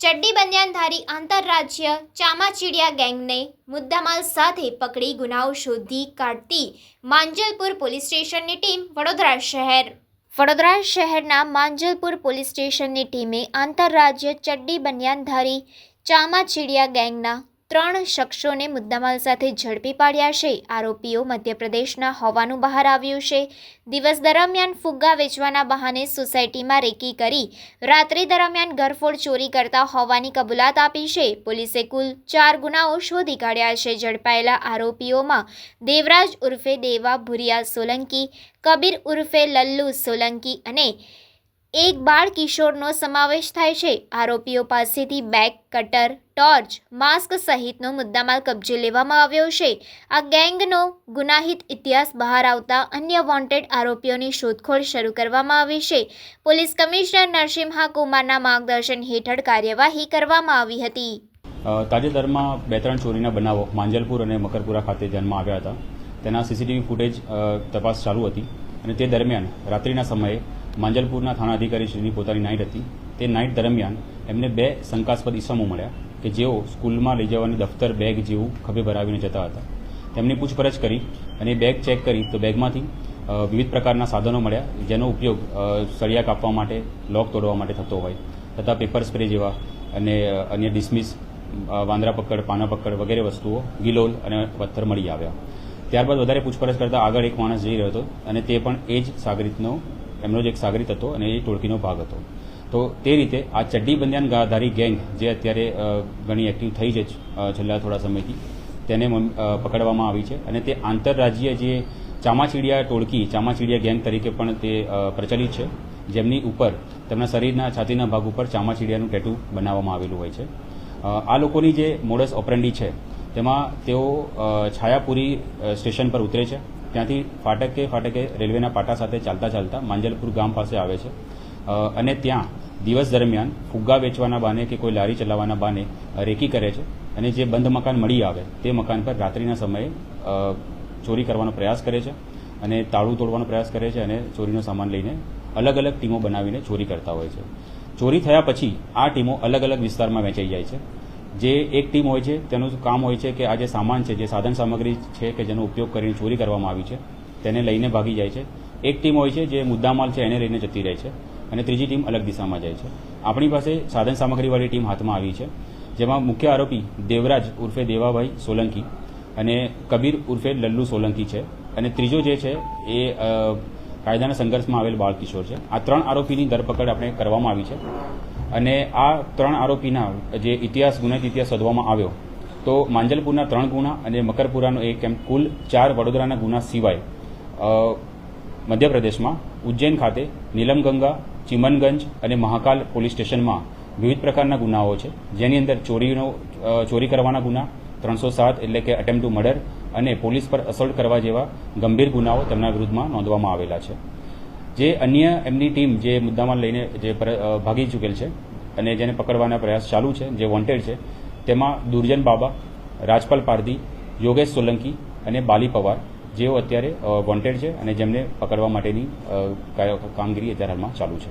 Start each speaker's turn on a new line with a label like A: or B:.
A: ચડ્ડી બનિયાનધારી આંતરરાજ્ય ચામાચીડિયા ગેંગને મુદ્દામાલ સાથે પકડી ગુનાઓ શોધી કાઢતી માંજલપુર પોલીસ સ્ટેશનની ટીમ વડોદરા શહેર. વડોદરા શહેરના માંજલપુર પોલીસ સ્ટેશનની ટીમે આંતરરાજ્ય ચડ્ડી બનિયાનધારી ચામાચીડિયા ગેંગના ત્રણ શખ્સોને મુદ્દામાલ સાથે ઝડપી પાડ્યા છે. આરોપીઓ મધ્યપ્રદેશના હોવાનું બહાર આવ્યું છે. દિવસ દરમિયાન ફુગ્ગા વેચવાના બહાને સોસાયટીમાં રેકી કરી રાત્રિ દરમિયાન ઘરફોડ ચોરી કરતા હોવાની કબૂલાત આપી છે. પોલીસે કુલ ચાર ગુનાઓ શોધી કાઢ્યા છે. ઝડપાયેલા આરોપીઓમાં દેવરાજ ઉર્ફે દેવા ભુરિયા સોલંકી, કબીર ઉર્ફે લલ્લુ સોલંકી અને એક બાળ કિશોરનો સમાવેશ થાય છે. આરોપીઓ પાસેથી બેગ, કટર ટોર્ચ, માસ્ક સહિતનો મુદ્દામાલ કબજે લેવામાં આવ્યો છે. આ ગેંગનો ગુનાહિત ઇતિહાસ બહાર આવતા અન્ય વોન્ટેડ આરોપીઓની શોધખોળ શરૂ કરવામાં આવી છે. પોલીસ કમિશનર નરસિંહા કુમારના માર્ગદર્શન હેઠળ કાર્યવાહી કરવામાં આવી હતી.
B: તાજેતરમાં બે ત્રણ ચોરીના બનાવો માંજલપુર અને મકરપુરા ખાતે ધ્યાનમાં આવ્યા હતા. તેના સીસીટીવી ફૂટેજ તપાસ ચાલુ હતી અને તે દરમિયાન રાત્રિના સમયે માંજલપુરના થાણા અધિકારીશ્રીની પોતાની નાઇટ હતી. તે નાઇટ દરમિયાન એમને બે શંકાસ્પદ ઇસમો મળ્યા. કે જેઓ સ્કૂલમાં લઈ જવાની દફતર બેગ જેવું ખભે ભરાવીને જતા હતા. તેમની પૂછપરછ કરી અને બેગ ચેક કરી તો બેગમાંથી વિવિધ પ્રકારના સાધનો મળ્યા જેનો ઉપયોગ સળિયા કાપવા માટે, લોક તોડવા માટે થતો હોય તથા પેપર સ્પ્રે જેવા અને અન્ય ડિસમિસ વાંદરા પકડ, પાના પકડ વગેરે વસ્તુઓ, ગિલોલ અને પથ્થર મળી આવ્યા. ત્યારબાદ વધારે પૂછપરછ કરતા આગળ એક માણસ જઈ રહ્યો હતો અને તે પણ એ જ સાગરીતનો, એમનો જ એક સાગરીત હતો અને એ ટોળકીનો ભાગ હતો. તો તે રીતે આ ચડ્ડી બંધાન ગાધારી ગેંગ જે અત્યારે ઘણી એક્ટિવ થઈ છે છેલ્લા થોડા સમયથી, તેને પકડવામાં આવી છે અને તે આંતરરાજ્ય જે ચામાચીડિયા ટોળકી, ચામાચીડિયા ગેંગ તરીકે પણ તે પ્રચલિત છે, જેમની ઉપર તેમના શરીરના છાતીના ભાગ ઉપર ચામાચીડિયાનું ટેટુ બનાવવામાં આવેલું હોય છે. આ લોકોની જે મોડસ ઓપરેન્ડી છે, તેમાં તેઓ છાયાપુરી સ્ટેશન પર ઉતરે છે. ત્યાંથી ફાટકે ફાટકે રેલવેના પાટા સાથે ચાલતા ચાલતા માંજલપુર ગામ પાસે આવે છે. અને ત્યાં દિવસ દરમિયાન ફુગ્ગા વેચવાના બાને કે કોઈ લારી ચલાવવાના બાને રેકી કરે છે અને જે બંધ મકાન મળી આવે તે મકાન પર રાત્રિના સમયે ચોરી કરવાનો પ્રયાસ કરે છે અને તાળું તોડવાનો પ્રયાસ કરે છે અને ચોરીનો સામાન લઈને અલગ અલગ ટીમો બનાવીને ચોરી કરતા હોય છે. ચોરી થયા પછી આ ટીમો અલગ અલગ વિસ્તારમાં વહેંચાઈ જાય છે. જે એક ટીમ હોય છે, તેનું કામ હોય છે કે આ જે સામાન છે, જે સાધન સામગ્રી છે કે જેનો ઉપયોગ કરીને ચોરી કરવામાં આવી છે, તેને લઈને ભાગી જાય છે. એક ટીમ હોય છે જે મુદ્દામાલ છે, એને લઈને જતી રહે છે. અને ત્રીજી ટીમ અલગ દિશામાં જાય છે. આપણી પાસે સાધન સામગ્રીવાળી ટીમ હાથમાં આવી છે, જેમાં મુખ્ય આરોપી દેવરાજ ઉર્ફે દેવાભાઈ સોલંકી અને કબીર ઉર્ફે લલ્લુ સોલંકી છે. અને ત્રીજો જે છે એ કાયદાના સંઘર્ષમાં આવેલ બાળ કિશોર છે. આ ત્રણ આરોપીની ધરપકડ આપણે કરવામાં આવી છે. અને આ ત્રણ આરોપીના જે ઇતિહાસ ગુનાહિત ઇતિહાસ શોધવામાં આવ્યો, તો માંજલપુરના ત્રણ ગુના અને મકરપુરાનો એક એમ કુલ ચાર વડોદરાના ગુના સિવાય મધ્યપ્રદેશમાં ઉજ્જૈન ખાતે નીલમગંગા ચિમનગંજ અને મહાકાલ પોલીસ સ્ટેશનમાં વિવિધ પ્રકારના ગુનાઓ છે. જેની અંદર ચોરીનો ચોરી કરવાના ગુના, ત્રણસો સાત એટલે કે અટેમ્પ ટુ મર્ડર અને પોલીસ પર અસોલ્ટ કરવા જેવા ગંભીર ગુનાઓ તેમના વિરુદ્ધમાં નોંધવામાં આવેલા છે. જે અન્ય એમની ટીમ જે મુદ્દામાં લઈને જે ભાગી ચૂકેલ છે અને જેને પકડવાના પ્રયાસ ચાલુ છે, જે વોન્ટેડ છે, તેમાં દુર્જન બાબા, રાજપાલ પારધી, યોગેશ સોલંકી અને બાલી પવાર, જેઓ અત્યારે વોન્ટેડ છે અને જેમને પકડવા માટેની કામગીરી અત્યારે હાલમાં ચાલુ છે.